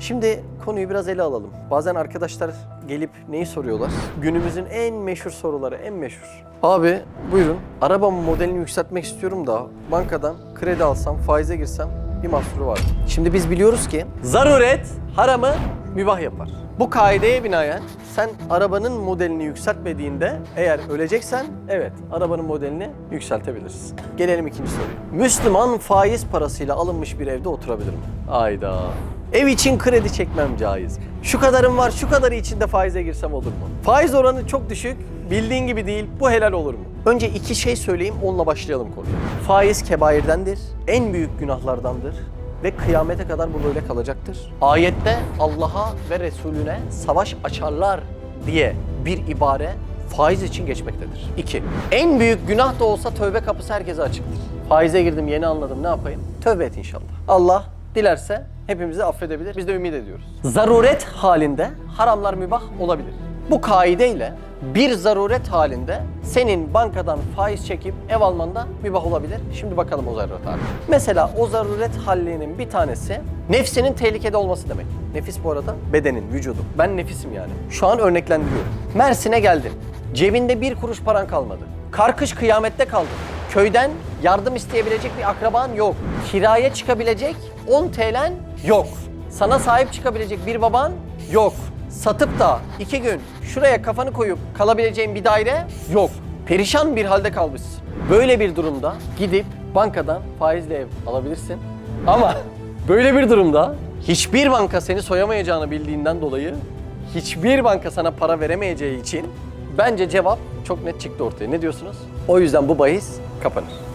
Şimdi konuyu biraz ele alalım. Bazen arkadaşlar gelip neyi soruyorlar? Günümüzün en meşhur soruları, en meşhur. Abi buyurun, arabamın modelini yükseltmek istiyorum da bankadan kredi alsam, faize girsem bir mahsuru var. Şimdi biz biliyoruz ki zaruret haramı mübah yapar. Bu kaideye binaen sen arabanın modelini yükseltmediğinde eğer öleceksen evet arabanın modelini yükseltebilirsin. Gelelim ikinci soruya. Müslüman faiz parasıyla alınmış bir evde oturabilir mi? Ayda. Ev için kredi çekmem caiz. Şu kadarım var, şu kadarı için de faize girsem olur mu? Faiz oranı çok düşük, bildiğin gibi değil. Bu helal olur mu? Önce iki şey söyleyeyim, onunla başlayalım konuya. Faiz kebairdendir, en büyük günahlardandır ve kıyamete kadar bu böyle kalacaktır. Ayette Allah'a ve Resulüne savaş açarlar diye bir ibare faiz için geçmektedir. 2. En büyük günah da olsa tövbe kapısı herkese açıktır. Faize girdim yeni anladım ne yapayım? Tövbe et inşallah. Allah dilerse hepimizi affedebilir. Biz de ümit ediyoruz. Zaruret halinde haramlar mübah olabilir. Bu kaideyle bir zaruret halinde senin bankadan faiz çekip ev alman da mübah olabilir. Şimdi bakalım o zaruret hali. Mesela o zaruret halinin bir tanesi nefsinin tehlikede olması demek. Nefis bu arada bedenin, vücudun. Ben nefisim yani. Şu an örneklendiriyorum. Mersin'e geldin. Cebinde bir kuruş paran kalmadı. Karkış kıyamette kaldın. Köyden yardım isteyebilecek bir akraban yok. Kiraya çıkabilecek 10 TL'n yok. Sana sahip çıkabilecek bir baban yok. Satıp da iki gün şuraya kafanı koyup kalabileceğin bir daire yok. Perişan bir halde kalmışsın. Böyle bir durumda gidip bankadan faizle ev alabilirsin. Ama böyle bir durumda hiçbir banka seni soyamayacağını bildiğinden dolayı hiçbir banka sana para veremeyeceği için bence cevap çok net çıktı ortaya. Ne diyorsunuz? O yüzden bu bahis kapanır.